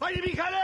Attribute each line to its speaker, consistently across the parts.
Speaker 1: Panie Michale!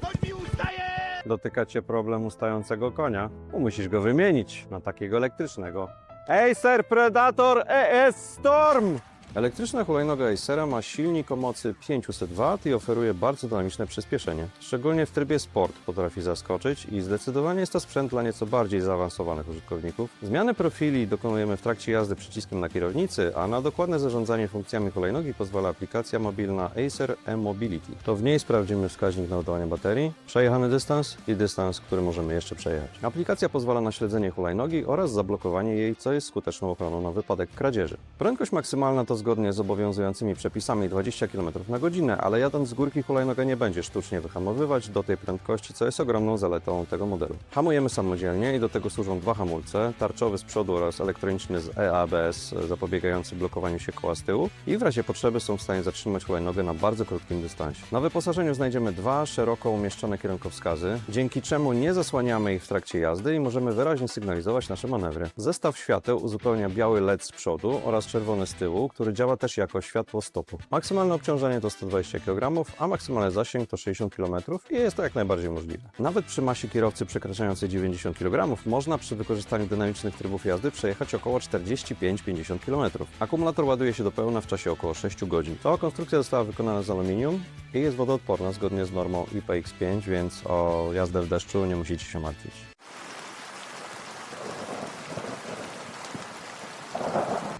Speaker 1: Koń mi ustaje!
Speaker 2: Dotyka cię problem ustającego konia? No, musisz go wymienić na takiego elektrycznego. Acer Predator ES Storm! Elektryczna hulajnoga Acera ma silnik o mocy 500 W i oferuje bardzo dynamiczne przyspieszenie. Szczególnie w trybie sport potrafi zaskoczyć i zdecydowanie jest to sprzęt dla nieco bardziej zaawansowanych użytkowników. Zmiany profili dokonujemy w trakcie jazdy przyciskiem na kierownicy, a na dokładne zarządzanie funkcjami hulajnogi pozwala aplikacja mobilna Acer e-Mobility. To w niej sprawdzimy wskaźnik naładowania baterii, przejechany dystans i dystans, który możemy jeszcze przejechać. Aplikacja pozwala na śledzenie hulajnogi oraz zablokowanie jej, co jest skuteczną ochroną na wypadek kradzieży. Prędkość maksymalna to zgodnie z obowiązującymi przepisami 20 km na godzinę, ale jadąc z górki hulajnoga nie będzie sztucznie wyhamowywać do tej prędkości, co jest ogromną zaletą tego modelu. Hamujemy samodzielnie i do tego służą dwa hamulce, tarczowy z przodu oraz elektroniczny z EABS zapobiegający blokowaniu się koła z tyłu i w razie potrzeby są w stanie zatrzymać hulajnogę na bardzo krótkim dystansie. Na wyposażeniu znajdziemy dwa szeroko umieszczone kierunkowskazy, dzięki czemu nie zasłaniamy ich w trakcie jazdy i możemy wyraźnie sygnalizować nasze manewry. Zestaw świateł uzupełnia biały LED z przodu oraz czerwony z tyłu, który działa też jako światło stopu. Maksymalne obciążenie to 120 kg, a maksymalny zasięg to 60 km i jest to jak najbardziej możliwe. Nawet przy masie kierowcy przekraczającej 90 kg można przy wykorzystaniu dynamicznych trybów jazdy przejechać około 45-50 km. Akumulator ładuje się do pełna w czasie około 6 godzin. Cała konstrukcja została wykonana z aluminium i jest wodoodporna zgodnie z normą IPX5, więc o jazdę w deszczu nie musicie się martwić.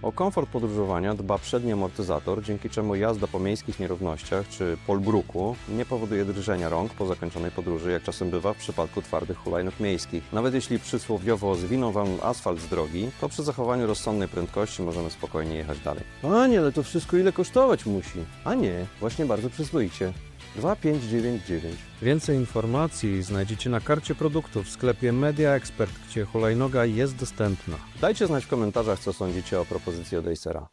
Speaker 2: O komfort podróżowania dba przedni amortyzator, dzięki czemu jazda po miejskich nierównościach czy polbruku nie powoduje drżenia rąk po zakończonej podróży, jak czasem bywa w przypadku twardych hulajnóg miejskich. Nawet jeśli przysłowiowo zwinął Wam asfalt z drogi, to przy zachowaniu rozsądnej prędkości możemy spokojnie jechać dalej. A nie, ale to wszystko ile kosztować musi? A nie, właśnie bardzo przyzwoicie. 2599.
Speaker 3: Więcej informacji znajdziecie na karcie produktów w sklepie Media Expert, gdzie hulajnoga jest dostępna.
Speaker 2: Dajcie znać w komentarzach, co sądzicie o propozycji od Acera.